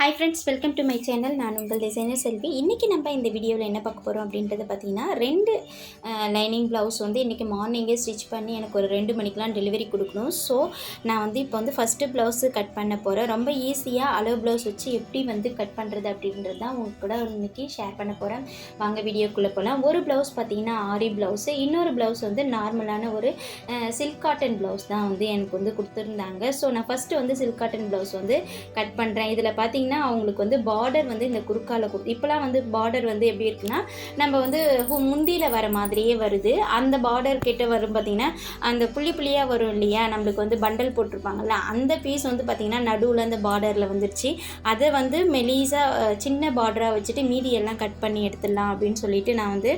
Hi friends welcome to my channel நான் உங்கள் designer செல்வி. இன்றைக்கி நம்ம இந்த வீடியோவில் என்ன பார்க்க போகிறோம் அப்படின்றத பார்த்தீங்கன்னா ரெண்டு லைனிங் ப்ளவுஸ் வந்து இன்றைக்கி மார்னிங்கே ஸ்டிச் பண்ணி எனக்கு ஒரு ரெண்டு மணிக்கெலாம் டெலிவரி கொடுக்கணும். ஸோ நான் வந்து இப்போ வந்து ஃபஸ்ட்டு ப்ளவுஸு கட் பண்ண போகிறேன் ரொம்ப ஈஸியாக அளவு ப்ளவுஸ் வச்சு எப்படி வந்து கட் பண்ணுறது அப்படின்றது தான் உங்க கூட இன்றைக்கி ஷேர் பண்ண போகிறேன் வாங்க வீடியோக்குள்ளே போகலாம் ஒரு ப்ளவுஸ் பார்த்தீங்கன்னா ஆரி ப்ளவுஸு இன்னொரு ப்ளவுஸ் வந்து நார்மலான ஒரு சில்க் காட்டன் ப்ளவுஸ் தான் வந்து எனக்கு வந்து கொடுத்துருந்தாங்க. ஸோ நான் ஃபஸ்ட்டு வந்து சில்க் காட்டன் ப்ளவுஸ் வந்து கட் பண்ணுறேன் இதில் பார்த்தீங்கன்னா அவங்களுக்கு வந்து பார்டர் வந்து இந்த குறுக்கால கொடுத்து இப்போலாம் வந்து பார்டர் வந்து எப்படி இருக்குன்னா நம்ம வந்து முந்தியில் வர மாதிரியே வருது. அந்த பார்டர் கிட்ட வரும் பார்த்தீங்கன்னா அந்த புள்ளி புள்ளியாக வரும் இல்லையா? நம்மளுக்கு வந்து பண்டல் போட்டிருப்பாங்கல்ல அந்த பீஸ் வந்து பார்த்திங்கன்னா நடுவில் அந்த பார்டரில் வந்துருச்சு. அதை வந்து மெலீஸாக சின்ன பார்டராக வச்சுட்டு மீதி எல்லாம் கட் பண்ணி எடுத்துடலாம் அப்படின்னு சொல்லிட்டு நான் வந்து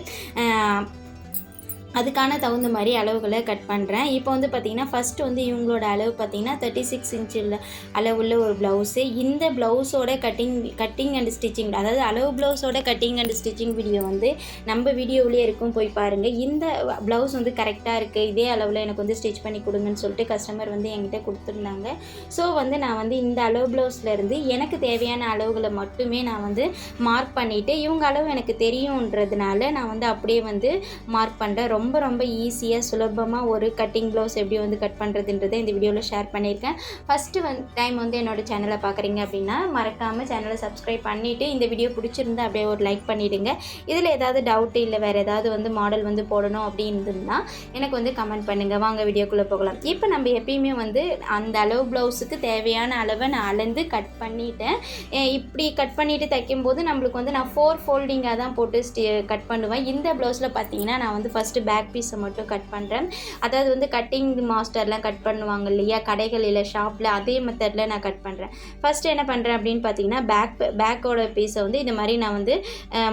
அதுக்கான தகுந்த மாதிரி அளவுகளை கட் பண்ணுறேன் இப்போ வந்து பார்த்திங்கன்னா ஃபஸ்ட்டு வந்து இவங்களோட அளவு பார்த்திங்கன்னா தேர்ட்டி சிக்ஸ் இன்ச்சில் அளவுள்ள ஒரு ப்ளவுஸு இந்த ப்ளவுஸோட கட்டிங் கட்டிங் அண்ட் ஸ்டிச்சிங் அதாவது அளவு ப்ளவுஸோட கட்டிங் அண்ட் ஸ்டிச்சிங் வீடியோ வந்து நம்ம வீடியோவிலே இருக்கும். போய் பாருங்கள் இந்த ப்ளவுஸ் வந்து கரெக்டாக இருக்குது இதே அளவில் எனக்கு வந்து ஸ்டிச் பண்ணி கொடுங்கன்னு சொல்லிட்டு கஸ்டமர் வந்து என்கிட்ட கொடுத்துருந்தாங்க. ஸோ வந்து நான் வந்து இந்த அளவு ப்ளவுஸ்லேருந்து எனக்கு தேவையான அளவுகளை மட்டுமே நான் வந்து மார்க் பண்ணிவிட்டு இவங்க அளவு எனக்கு தெரியுன்றதுனால நான் வந்து அப்படியே வந்து மார்க் பண்ணுறேன் ரொம்ப ரொம்ப ஈஸியாக சுலபமாக ஒரு கட்டிங் ப்ளவுஸ் எப்படி வந்து கட் பண்ணுறதுன்றதை இந்த வீடியோவில் ஷேர் பண்ணியிருக்கேன். ஃபஸ்ட்டு வந்து டைம் வந்து என்னோட சேனலை பார்க்குறீங்க அப்படின்னா மறக்காமல் சேனலை சப்ஸ்கிரைப் பண்ணிவிட்டு இந்த வீடியோ பிடிச்சிருந்தா அப்படியே ஒரு லைக் பண்ணிவிடுங்க இதில் ஏதாவது டவுட்டு இல்லை வேறு ஏதாவது வந்து மாடல் வந்து போடணும் அப்படின்னா எனக்கு வந்து கமெண்ட் பண்ணுங்கள் வாங்க வீடியோக்குள்ளே போகலாம். இப்போ நம்ம எப்பயுமே வந்து அந்த அளவு ப்ளவுஸுக்கு தேவையான அளவை நான் அளந்து கட் பண்ணிட்டேன். இப்படி கட் பண்ணிவிட்டு தைக்கும்போது நம்மளுக்கு வந்து நான் ஃபோர் ஃபோல்டிங்காக தான் போட்டு ஸ்டி கட் பண்ணுவேன். இந்த ப்ளவுஸில் பார்த்தீங்கன்னா நான் வந்து ஃபஸ்ட்டு பேக் பீஸை மட்டும் கட் பண்ணுறேன் அதாவது வந்து கட்டிங் மாஸ்டர்லாம் கட் பண்ணுவாங்க இல்லையா? கடைகளில் ஷாப்பில் அதே மெத்தடில் நான் கட் பண்ணுறேன் ஃபஸ்ட்டு என்ன பண்ணுறேன் அப்படின்னு பார்த்தீங்கன்னா பேக் பேக்கோட பீஸை வந்து இந்த மாதிரி நான் வந்து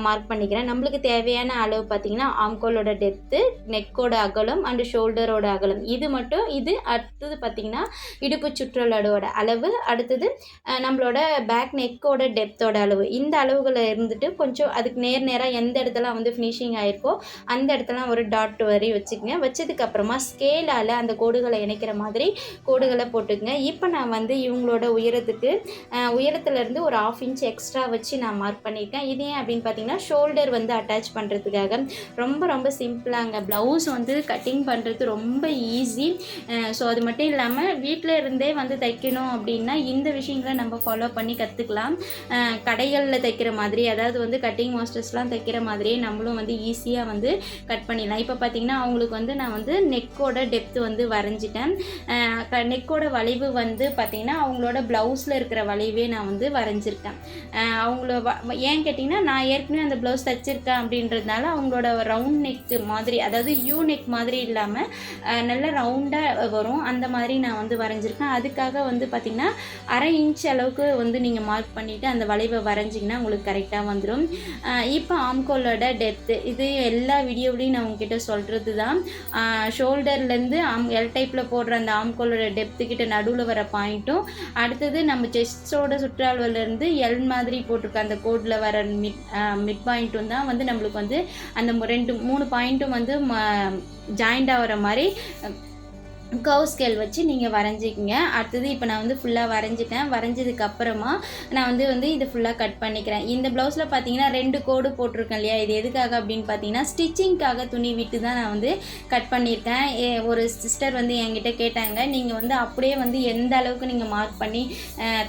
மார்க் பண்ணிக்கிறேன். நம்மளுக்கு தேவையான அளவு பார்த்தீங்கன்னா ஆம்கோலோட டெப்த்து நெக்கோட அகலம் அண்டு ஷோல்டரோட அகலம். இது மட்டும் இது அடுத்தது பார்த்தீங்கன்னா இடுப்பு சுற்றளவோட அளவு. அடுத்தது நம்மளோட பேக் நெக்கோட டெப்த்தோட அளவு. இந்த அளவுகளை இருந்துட்டு கொஞ்சம் அதுக்கு நேர் நேராக எந்த இடத்துல வந்து ஃபினிஷிங் ஆயிருக்கோ அந்த இடத்துல ஒரு டாட் வரி வச்சுக்கோங்க. வச்சதுக்கு அப்புறமா ஸ்கேலால் அந்த கோடுகளை இணைக்கிற மாதிரி கோடுகளை போட்டுக்கங்க. இப்போ நான் வந்து இவங்களோட உயரத்துக்கு உயரத்துலேருந்து ஒரு ஆஃப் இன்ச் எக்ஸ்ட்ரா வச்சு நான் மார்க் பண்ணியிருக்கேன். இது ஏன் அப்படின்னு பார்த்தீங்கன்னா ஷோல்டர் வந்து அட்டாச் பண்ணுறதுக்காக ரொம்ப ரொம்ப சிம்பிளாங்க ப்ளவுஸ் வந்து கட்டிங் பண்ணுறது ரொம்ப ஈஸி ஸோ அது மட்டும் இல்லாமல் வீட்டில் இருந்தே வந்து தைக்கணும் அப்படின்னா இந்த விஷயங்களை நம்ம ஃபாலோ பண்ணி கற்றுக்கலாம் கடைகளில் தைக்கிற மாதிரி அதாவது வந்து கட்டிங் மாஸ்டர்ஸ்லாம் தைக்கிற மாதிரியே நம்மளும் வந்து ஈஸியாக வந்து கட் பண்ணிடலாம். இப்போ பார்த்தீங்கன்னா அவங்களுக்கு வந்து நான் வந்து நெக்கோட டெப்த் வந்து வரைஞ்சிட்டேன். நெக்கோட வளைவு வந்து பார்த்தீங்கன்னா அவங்களோட ப்ளவுஸில் இருக்கிற வளைவே நான் வந்து வரைஞ்சிருக்கேன். அவங்கள ஏன் கேட்டிங்கன்னா நான் ஏற்கனவே அந்த ப்ளவுஸ் தைச்சிருக்கேன் அப்படின்றதுனால அவங்களோட ரவுண்ட் நெக் மாதிரி அதாவது யூ நெக் மாதிரி இல்லாமல் நல்ல ரவுண்டாக வரும். அந்த மாதிரி நான் வந்து வரைஞ்சிருக்கேன். அதுக்காக வந்து பார்த்திங்கன்னா அரை இன்ச் அளவுக்கு வந்து நீங்கள் மார்க் பண்ணிவிட்டு அந்த வளைவை வரைஞ்சிங்கன்னா உங்களுக்கு கரெக்டாக வந்துடும் இப்போ ஆம்கோலோட டெப்த்து இது எல்லா வீடியோவிலையும் நான் உங்ககிட்ட சொல்கிறது தான் ஷோல்டர்லேருந்து ஆம் எல் டைப்பில் போடுற அந்த ஆம்கோலோட டெப்த்து கிட்ட நடுவில் வர பாயிண்ட்டும் அடுத்தது நம்ம செஸ்டோட சுற்றாழ்வுலேருந்து எல் மாதிரி போட்டிருக்க அந்த கோடில் வர மிட் மிட் பாயிண்ட்டும் தான் வந்து நம்மளுக்கு வந்து அந்த ரெண்டு மூணு பாயிண்ட்டும் வந்து ஜாயிண்ட் ஆகிற மாதிரி கவ் ஸ்கேல் வச்சு நீங்கள் வரைஞ்சிக்கங்க. அடுத்தது இப்போ நான் வந்து ஃபுல்லாக வரைஞ்சிட்டேன். வரைஞ்சதுக்கு அப்புறமா நான் வந்து வந்து இது ஃபுல்லாக கட் பண்ணிக்கிறேன். இந்த ப்ளவுஸில் பார்த்தீங்கன்னா ரெண்டு கோடு போட்டிருக்கேன் இல்லையா? இது எதுக்காக அப்படின்னு பார்த்தீங்கன்னா ஸ்டிச்சிங்க்காக துணி விட்டு தான் நான் வந்து கட் பண்ணியிருக்கேன். ஏ- ஒரு சிஸ்டர் வந்து என்கிட்ட கேட்டாங்க நீங்கள் வந்து அப்படியே வந்து எந்த அளவுக்கு நீங்கள் மார்க் பண்ணி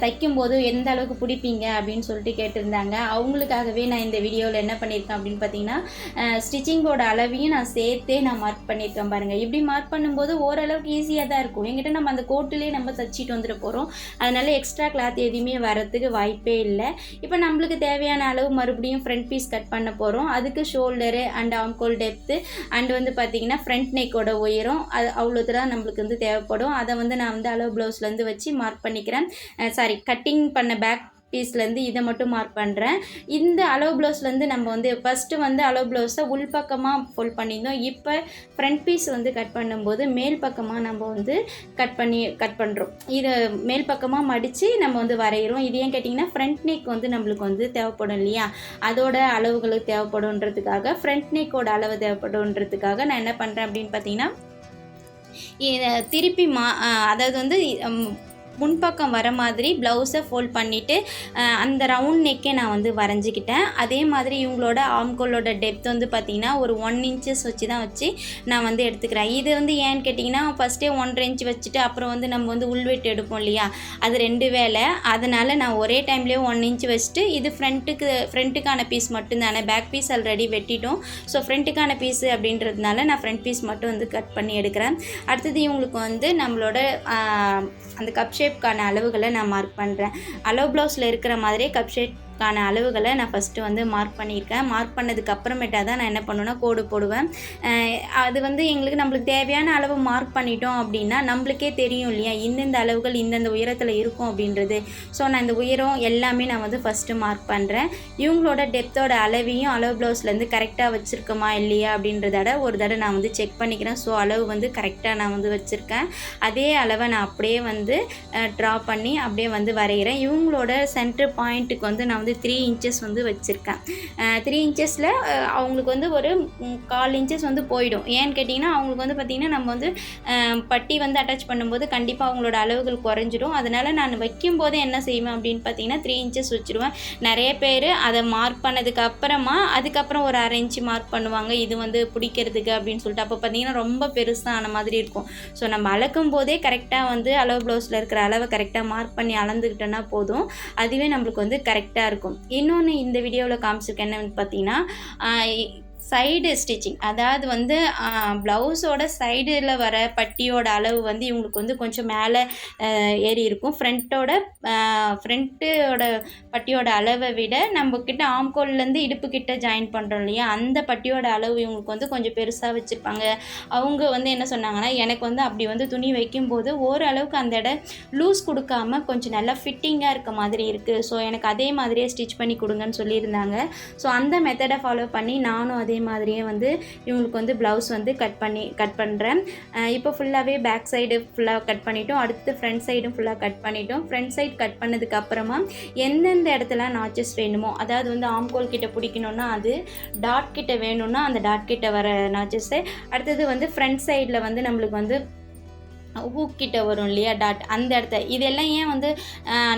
தைக்கும்போது எந்த அளவுக்கு பிடிப்பீங்க? அப்படின்னு சொல்லிட்டு கேட்டிருந்தாங்க. அவங்களுக்காகவே நான் இந்த வீடியோவில் என்ன பண்ணியிருக்கேன் அப்படின்னு பார்த்தீங்கன்னா ஸ்டிச்சிங்கோட அளவையும் நான் சேர்த்தே நான் மார்க் பண்ணியிருக்கேன் பாருங்கள் இப்படி மார்க் பண்ணும்போது ஓரளவுக்கு ஈஸியாக தான் இருக்கும். எங்கிட்ட நம்ம அந்த கோட்டிலே நம்ம தச்சிட்டு வந்துட போகிறோம் அதனால எக்ஸ்ட்ரா கிளாத் எதுவுமே வரத்துக்கு வாய்ப்பே இல்லை. இப்போ நம்மளுக்கு தேவையான அளவு மறுபடியும் ஃப்ரண்ட் பீஸ் கட் பண்ண போகிறோம் அதுக்கு ஷோல்டரு அண்ட் ஆம்கோல் டெப்த்து அண்ட் வந்து பார்த்தீங்கன்னா ஃப்ரண்ட் நெக்கோட உயரம் அது அவ்வளோ தான் நம்மளுக்கு வந்து தேவைப்படும். அதை வந்து நான் வந்து அளவு ப்ளவுஸ்லேருந்து வச்சு மார்க் பண்ணிக்கிறேன். சாரி கட்டிங் பண்ண பேக் பீஸ்லேருந்து இதை மட்டும் மார்க் பண்ணுறேன் இந்த அலோ ப்ளவுஸ்லேருந்து நம்ம வந்து ஃபஸ்ட்டு வந்து அலோ ப்ளவுஸை உள்பக்கமாக ஃபோல்ட் பண்ணியிருந்தோம் இப்போ ஃப்ரண்ட் பீஸ் வந்து கட் பண்ணும்போது மேல் பக்கமாக நம்ம வந்து கட் பண்ணி கட் பண்ணுறோம் இதை மேல் பக்கமாக மடித்து நம்ம வந்து வரைகிறோம் இது ஏன் கேட்டிங்கன்னா ஃப்ரண்ட் நெக் வந்து நம்மளுக்கு வந்து தேவைப்படும் இல்லையா? அதோட அளவுகளுக்கு தேவைப்படுன்றதுக்காக ஃப்ரண்ட் நெக்கோட அளவு தேவைப்படுன்றதுக்காக நான் என்ன பண்ணுறேன் அப்படின்னு பார்த்தீங்கன்னா இதை திருப்பி மா அதாவது வந்து முன்பக்கம் வர மாதிரி ப்ளவுஸை ஃபோல்ட் பண்ணிவிட்டு அந்த ரவுண்ட் நெக்கே நான் வந்து வரைஞ்சிக்கிட்டேன். அதே மாதிரி இவங்களோட ஆம்கோலோட டெப்த் வந்து பார்த்திங்கன்னா ஒரு ஒன் இன்ச்சஸ் வச்சு தான் வச்சு நான் வந்து எடுத்துக்கிறேன். இது வந்து ஏன்னு கேட்டிங்கன்னா ஃபஸ்ட்டே ஒன்றரை இன்ச் வச்சுட்டு அப்புறம் வந்து நம்ம வந்து உள்வெட்டு எடுப்போம் இல்லையா? அது ரெண்டு வேலை. அதனால் நான் ஒரே டைம்லேயே ஒன் இன்ச் வச்சுட்டு இது ஃப்ரண்ட்டுக்கு ஃப்ரண்ட்டுக்கான பீஸ் மட்டும்தானே. பேக் பீஸ் ஆல்ரெடி வெட்டிட்டோம். ஸோ ஃப்ரண்ட்டுக்கான பீஸு அப்படின்றதுனால நான் ஃப்ரண்ட் பீஸ் மட்டும் வந்து கட் பண்ணி எடுக்கிறேன். அடுத்தது இவங்களுக்கு வந்து நம்மளோட அந்த கப் ஷேப்க்கான அளவுகளை நான் மார்க் பண்ணுறேன் அலோ ப்ளவுஸில் இருக்கிற மாதிரியே கப் ஷேப்க்கான அளவுகளை நான் ஃபஸ்ட்டு வந்து மார்க் பண்ணியிருக்கேன். மார்க் பண்ணதுக்கு அப்புறமேட்டா தான் நான் என்ன பண்ணுவேன்னா கோடு போடுவேன். அது வந்து எங்களுக்கு நம்மளுக்கு தேவையான அளவு மார்க் பண்ணிட்டோம் அப்படின்னா நம்மளுக்கே தெரியும் இல்லையா இந்தந்த அளவுகள் இந்தந்த உயரத்தில் இருக்கும் அப்படின்றது. ஸோ நான் இந்த உயரம் எல்லாமே நான் வந்து ஃபஸ்ட்டு மார்க் பண்ணுறேன் இவங்களோட டெப்த்தோட அளவையும் அளவு ப்ளவுஸ்லேருந்து கரெக்டாக வச்சுருக்கோமா இல்லையா அப்படின்றதோட ஒரு தடவை நான் வந்து செக் பண்ணிக்கிறேன். ஸோ அளவு வந்து கரெக்டாக நான் வந்து வச்சுருக்கேன். அதே அளவை நான் அப்படியே வந்து ட்ரா பண்ணி அப்படியே வந்து வரைகிறேன். இவங்களோட சென்டர் பாயிண்ட்டுக்கு வந்து நான் வந்து த்ரீ இன்ச்சஸ் வந்து வச்சுருக்கேன். த்ரீ இன்ச்சஸில் அவங்களுக்கு வந்து ஒரு கால் இன்ச்சஸ் வந்து போயிடும். ஏன்னு கேட்டிங்கன்னா அவங்களுக்கு வந்து பார்த்திங்கன்னா நம்ம வந்து பட்டி வந்து அட்டாச் பண்ணும்போது கண்டிப்பாக அவங்களோட அளவுகள் குறைஞ்சிடும். அதனால் நான் வைக்கும்போது என்ன செய்வேன் அப்படின்னு பார்த்தீங்கன்னா த்ரீ இன்ச்சஸ் வச்சுருவேன். நிறைய பேர் அதை மார்க் பண்ணதுக்கு அப்புறமா அதுக்கப்புறம் ஒரு அரை இன்ச்சு மார்க் பண்ணுவாங்க. இது வந்து பிடிக்கிறதுக்கு அப்படின்னு சொல்லிட்டு. அப்போ பார்த்தீங்கன்னா ரொம்ப பெருசான மாதிரி இருக்கும். ஸோ நம்ம அளக்கும் போதே கரெக்டாக வந்து அளவு ப்ளவுஸில் இருக்கிற அளவை கரெக்டாக மார்க் பண்ணி அளந்துக்கிட்டோன்னா போதும். அதுவே நம்மளுக்கு வந்து கரெக்டாக இருக்கும். இருக்கும். இன்னொன்று இந்த வீடியோவில் காமிச்சிருக்கேன் என்னன்னு பார்த்தீங்கன்னா சைடு ஸ்டிச்சிங் அதாவது வந்து ப்ளவுஸோட சைடில் வர பட்டியோட அளவு வந்து இவங்களுக்கு வந்து கொஞ்சம் மேலே ஏறி இருக்கும். ஃப்ரண்ட்டோட ஃப்ரண்ட்டோட பட்டியோட அளவை விட நம்ம கிட்ட ஆம்கோல்லேருந்து இடுப்பு கிட்ட ஜாயின் பண்ணுறோம் இல்லையா? அந்த பட்டியோட அளவு இவங்களுக்கு வந்து கொஞ்சம் பெருசாக வச்சுருப்பாங்க. அவங்க வந்து என்ன சொன்னாங்கன்னா எனக்கு வந்து அப்படி வந்து துணி வைக்கும்போது ஓரளவுக்கு அந்த இடம் லூஸ் கொடுக்காம கொஞ்சம் நல்லா ஃபிட்டிங்காக இருக்க மாதிரி இருக்குது ஸோ எனக்கு அதே மாதிரியே ஸ்டிச் பண்ணி கொடுங்கன்னு சொல்லியிருந்தாங்க. ஸோ அந்த மெத்தடை ஃபாலோ பண்ணி நானும் அதே மாதிரியே வந்து இவங்களுக்கு வந்து ப்ளவுஸ் வந்து கட் பண்ணி கட் பண்ணுறேன் இப்போ ஃபுல்லாகவே பேக் சைடு ஃபுல்லாக கட் பண்ணிட்டோம். அடுத்து ஃப்ரண்ட் சைடும் ஃபுல்லாக கட் பண்ணிட்டோம். ஃப்ரண்ட் சைடு கட் பண்ணதுக்கு அப்புறமா எந்தெந்த இடத்துல நாச்சஸ் வேணுமோ அதாவது வந்து ஆம்கோல் கிட்ட பிடிக்கணும்னா அது டாட் கிட்ட வேணும்னா அந்த டாட் கிட்ட வர நாச்சஸ்ஸு அடுத்தது வந்து ஃப்ரண்ட் சைடில் வந்து நம்மளுக்கு வந்து ஹூக் கிட்ட வரும் இல்லையா? டாட் அந்த இடத்த இதெல்லாம் ஏன் வந்து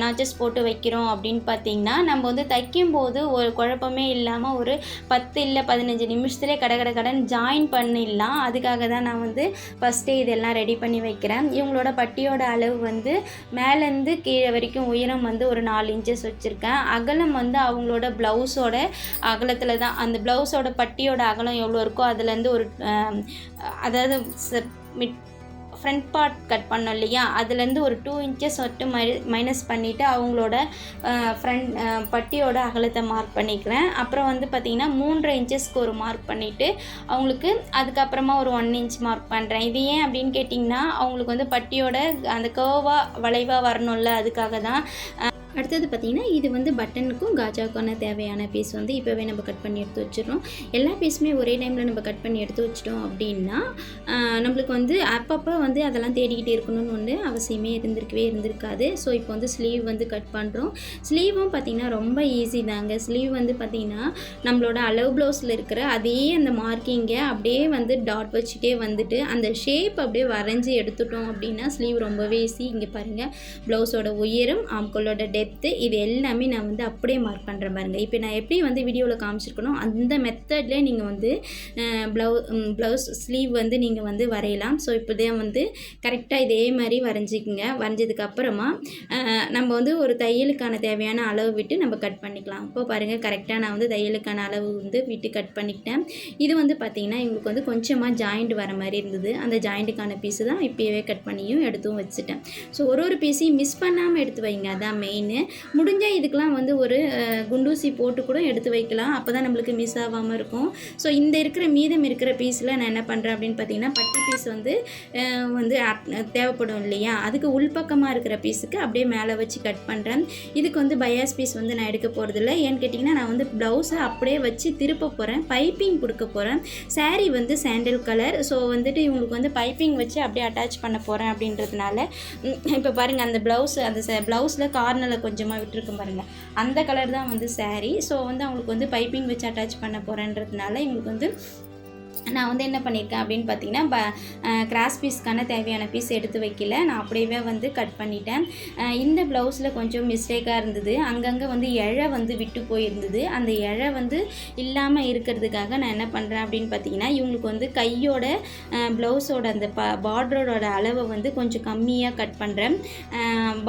நாச்சஸ் போட்டு வைக்கிறோம் அப்படின்னு பார்த்தீங்கன்னா நம்ம வந்து தைக்கும்போது ஒரு குழப்பமே இல்லாமல் ஒரு பத்து இல்லை பதினஞ்சு நிமிஷத்துலேயே கட கட கடன் ஜாயின் பண்ணிடலாம். அதுக்காக தான் நான் வந்து ஃபஸ்ட்டே இதெல்லாம் ரெடி பண்ணி வைக்கிறேன். இவங்களோட பட்டியோட அளவு வந்து மேலேருந்து கீழே வரைக்கும் உயரம் வந்து ஒரு நாலு இன்ச்சஸ் வச்சுருக்கேன். அகலம் வந்து அவங்களோட ப்ளவுஸோட அகலத்தில் தான். அந்த ப்ளவுஸோட பட்டியோட அகலம் எவ்வளோ இருக்கோ அதுலேருந்து ஒரு அதாவது மிட் ஃப்ரண்ட் பார்ட் கட் பண்ணோம் இல்லையா? அதுலேருந்து ஒரு டூ இன்ச்சஸ் மட்டும் மை மைனஸ் பண்ணிவிட்டு அவங்களோட ஃப்ரண்ட் பட்டியோட அகலத்தை மார்க் பண்ணிக்கிறேன். அப்புறம் வந்து பார்த்திங்கன்னா மூன்றரை இன்ச்சஸ்க்கு ஒரு மார்க் பண்ணிவிட்டு அவங்களுக்கு அதுக்கப்புறமா ஒரு ஒன் இன்ச் மார்க் பண்ணுறேன் இது ஏன் அப்படின்னு கேட்டிங்கன்னா அவங்களுக்கு வந்து பட்டியோட அந்த கர்வாக வளைவாக வரணும்ல அதுக்காக தான். அடுத்தது பார்த்திங்கன்னா இது வந்து பட்டனுக்கும் காஜாவுக்கான தேவையான பீஸ் வந்து இப்போவே நம்ம கட் பண்ணி எடுத்து வச்சிடறோம். எல்லா பீஸுமே ஒரே டைமில் நம்ம கட் பண்ணி எடுத்து வச்சிட்டோம் அப்படின்னா நம்மளுக்கு வந்து அப்பப்போ வந்து அதெல்லாம் தேடிக்கிட்டே இருக்கணும்னு ஒன்று அவசியமே இருந்திருக்கவே இருந்திருக்காது. ஸோ இப்போ வந்து ஸ்லீவ் வந்து கட் பண்ணுறோம் ஸ்லீவும் பார்த்திங்கன்னா ரொம்ப ஈஸி தாங்க. ஸ்லீவ் வந்து பார்த்திங்கன்னா நம்மளோட அளவு ப்ளவுஸில் இருக்கிற அதே அந்த மார்க்கிங்கை அப்படியே வந்து டாட் வச்சுட்டே வந்துட்டு அந்த ஷேப் அப்படியே வரைஞ்சி எடுத்துட்டோம் அப்படின்னா ஸ்லீவ் ரொம்பவே ஈஸி இங்கே பாருங்கள் ப்ளவுஸோட உயரம் ஆம்கோலோட சேர்த்து இது எல்லாமே நான் வந்து அப்படியே மார்க் பண்ணுறேன் பாருங்க. இப்போ நான் எப்படி வந்து வீடியோவில் காமிச்சிருக்கணும் அந்த மெத்தட்லேயே நீங்கள் வந்து ப்ளவு ப்ளவுஸ் ஸ்லீவ் வந்து நீங்கள் வந்து வரையலாம். ஸோ இப்போ தான் வந்து கரெக்டாக இதே மாதிரி வரைஞ்சிக்கங்க. வரைஞ்சதுக்கப்புறமா நம்ம வந்து ஒரு தையலுக்கான தேவையான அளவு விட்டு நம்ம கட் பண்ணிக்கலாம். இப்போ பாருங்கள் கரெக்டாக நான் வந்து தையலுக்கான அளவு வந்து விட்டு கட் பண்ணிக்கிட்டேன். இது வந்து பார்த்திங்கன்னா இவங்களுக்கு வந்து கொஞ்சமாக ஜாயிண்ட் வர மாதிரி இருந்தது. அந்த ஜாயிண்ட்டுக்கான பீஸு தான் இப்போயே கட் பண்ணியும் எடுத்தும் வச்சுட்டேன். ஸோ ஒரு ஒரு பீஸையும் மிஸ் பண்ணாமல் எடுத்து வைங்க. அதான் மெயின் முடிஞ்சால் இதுக்கெலாம் வந்து ஒரு குண்டூசி போட்டு கூட எடுத்து வைக்கலாம். அப்போ தான் நம்மளுக்கு மிஸ் ஆகாமல் இருக்கும். ஸோ இந்த இருக்கிற மீதம் இருக்கிற பீஸில் நான் என்ன பண்ணுறேன் அப்படின்னு பார்த்தீங்கன்னா பட்டி பீஸ் வந்து வந்து அப்- தேவைப்படும் இல்லையா? அதுக்கு உள்பக்கமாக இருக்கிற பீஸுக்கு அப்படியே மேலே வச்சு கட் பண்ணுறேன் இதுக்கு வந்து பயாஸ் பீஸ் வந்து நான் எடுக்க போகிறதில்ல ஏன்னு கேட்டிங்கன்னா நான் வந்து ப்ளவுஸை அப்படியே வச்சு திருப்ப போகிறேன் பைப்பிங் கொடுக்க போகிறேன் saree வந்து சாண்டல் கலர் ஸோ வந்துட்டு இவங்களுக்கு வந்து பைப்பிங் வச்சு அப்படியே அட்டாச் பண்ண போகிறேன் அப்படின்றதுனால இப்போ பாருங்கள் அந்த ப்ளவுஸ் அந்த ப்ளவுஸில் கார்னரில் கொஞ்சமாக விட்டுருக்கும் பாருங்கள் அந்த கலர் தான் வந்து சாரீ ஸோ வந்து அவங்களுக்கு வந்து பைப்பிங் வச்சு அட்டாச் பண்ண போகிறேன்றதுனால இவங்களுக்கு வந்து நான் வந்து என்ன பண்ணியிருக்கேன் அப்படின்னு பார்த்தீங்கன்னா ப கிராஸ் பீஸ்க்கான தேவையான பீஸ் எடுத்து வைக்கல. நான் அப்படியே வந்து கட் பண்ணிட்டேன். இந்த ப்ளவுஸில் கொஞ்சம் மிஸ்டேக்காக இருந்தது. அங்கங்கே வந்து இழை வந்து விட்டு போயிருந்தது. அந்த இழை வந்து இல்லாமல் இருக்கிறதுக்காக நான் என்ன பண்ணுறேன் அப்படின்னு பார்த்தீங்கன்னா இவங்களுக்கு வந்து கையோட ப்ளவுஸோட அந்த ப பார்டரோட அளவை வந்து கொஞ்சம் கம்மியாக கட் பண்ணுறேன்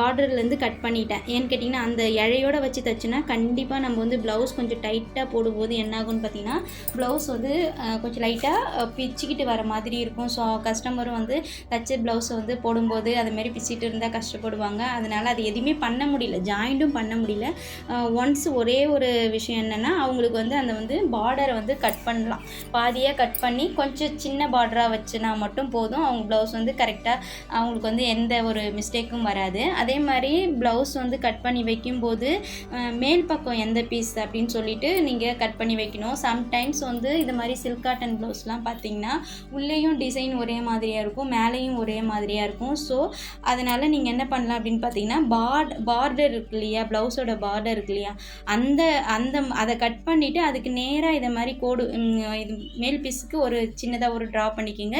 பார்டர்லேருந்து கட் பண்ணிட்டேன். ஏன்னு கேட்டிங்கன்னா அந்த இழையோட வச்சு தச்சுன்னா கண்டிப்பாக நம்ம வந்து ப்ளவுஸ் கொஞ்சம் டைட்டாக போடும்போது என்னாகும்னு பார்த்தீங்கன்னா ப்ளவுஸ் வந்து கொஞ்சம் லைட் லைட்டாக பிச்சுக்கிட்டு வர மாதிரி இருக்கும். ஸோ கஸ்டமரும் வந்து தச்ச ப்ளவுஸை வந்து போடும்போது அதுமாரி பிச்சுட்டு இருந்தால் கஷ்டப்படுவாங்க. அதனால் அது எதுவுமே பண்ண முடியல. ஜாயிண்ட்டும் பண்ண முடியல. ஒன்ஸ் ஒரே ஒரு விஷயம் என்னென்னா அவங்களுக்கு வந்து அந்த வந்து பார்டரை வந்து கட் பண்ணலாம். பாதியாக கட் பண்ணி கொஞ்சம் சின்ன பார்டராக வச்சுனா மட்டும் போதும். அவங்க ப்ளவுஸ் வந்து கரெக்டாக அவங்களுக்கு வந்து எந்த ஒரு மிஸ்டேக்கும் வராது. அதே மாதிரி ப்ளவுஸ் வந்து கட் பண்ணி வைக்கும்போது மேல் பக்கம் எந்த பீஸ் அப்படின்னு சொல்லிட்டு நீங்கள் கட் பண்ணி வைக்கணும். சம்டைம்ஸ் வந்து இது மாதிரி சில்க் காட்டன் ப்ளவுஸ்லாம் பார்த்தீங்கன்னா உள்ளேயும் டிசைன் ஒரே மாதிரியாக இருக்கும் மேலேயும் ஒரே மாதிரியாக இருக்கும். ஸோ அதனால் நீங்கள் என்ன பண்ணலாம் அப்படின்னு பார்த்தீங்கன்னா பார்ட் பார்டர் இருக்கு இல்லையா ப்ளவுஸோட பார்டர் இருக்கு இல்லையா அந்த அந்த அதை கட் பண்ணிவிட்டு அதுக்கு நேராக இதை மாதிரி கோடு இது மேல் பீஸுக்கு ஒரு சின்னதாக ஒரு ட்ரா பண்ணிக்கோங்க.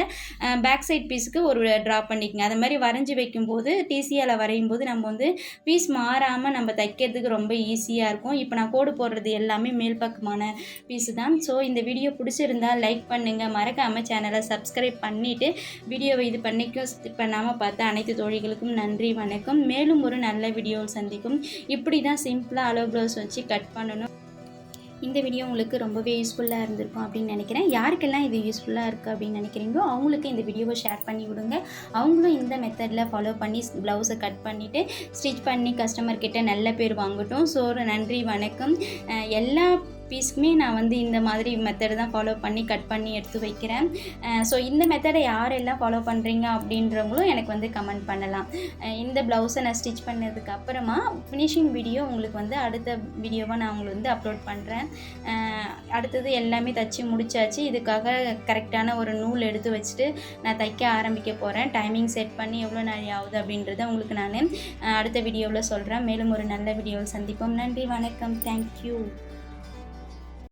பேக் சைட் பீஸுக்கு ஒரு ட்ரா பண்ணிக்கோங்க. அதை மாதிரி வரைஞ்சி வைக்கும்போது டிசியால் வரையும் போது நம்ம வந்து பீஸ் மாறாமல் நம்ம தைக்கிறதுக்கு ரொம்ப ஈஸியாக இருக்கும். இப்போ நான் கோடு போடுறது எல்லாமே மேல் பக்கமான பீஸு தான் ஸோ இந்த வீடியோ பிடிச்சிருந்தா லைக் பண்ணி பண்ணுங்கள் மறக்காமல் சேனலை சப்ஸ்கிரைப் பண்ணிவிட்டு வீடியோவை இது பண்ணிக்க ஸ்கிப் பண்ணாமல் பார்த்த அனைத்து தோழிகளுக்கும் நன்றி வணக்கம். மேலும் ஒரு நல்ல வீடியோ சந்திக்கும். இப்படி தான் சிம்பிளாக அலோ ப்ளவுஸ் வச்சு கட் பண்ணணும். இந்த வீடியோ உங்களுக்கு ரொம்பவே யூஸ்ஃபுல்லாக இருந்திருக்கும் அப்படின்னு நினைக்கிறேன். யாருக்கெல்லாம் இது யூஸ்ஃபுல்லாக இருக்குது அப்படின்னு நினைக்கிறீங்களோ அவங்களுக்கு இந்த வீடியோவை ஷேர் பண்ணி விடுங்க. அவங்களும் இந்த மெத்தடில் ஃபாலோ பண்ணி ப்ளவுஸை கட் பண்ணிவிட்டு ஸ்டிச் பண்ணி கஸ்டமர்கிட்ட நல்ல பேர் வாங்கட்டும். ஸோ நன்றி வணக்கம். எல்லா பீஸ்க்குமே நான் வந்து இந்த மாதிரி மெத்தடு தான் ஃபாலோ பண்ணி கட் பண்ணி எடுத்து வைக்கிறேன். ஸோ இந்த மெத்தடை யாரெல்லாம் ஃபாலோ பண்ணுறீங்க அப்படின்றவங்களும் எனக்கு வந்து கமெண்ட் பண்ணலாம். இந்த ப்ளவுஸை நான் ஸ்டிச் பண்ணதுக்கு அப்புறமா ஃபினிஷிங் வீடியோ உங்களுக்கு வந்து அடுத்த வீடியோவாக நான் உங்களுக்கு வந்து அப்லோட் பண்ணுறேன் அடுத்தது எல்லாமே தச்சு முடிச்சாச்சு. இதுக்காக கரெக்டான ஒரு நூல் எடுத்து வச்சுட்டு நான் தைக்க ஆரம்பிக்க போகிறேன் டைமிங் செட் பண்ணி எவ்வளோ நாள் ஆகுது அப்படின்றத உங்களுக்கு நான் அடுத்த வீடியோவில் சொல்கிறேன் மேலும் ஒரு நல்ல வீடியோவில் சந்திப்போம். நன்றி வணக்கம். தேங்க்யூ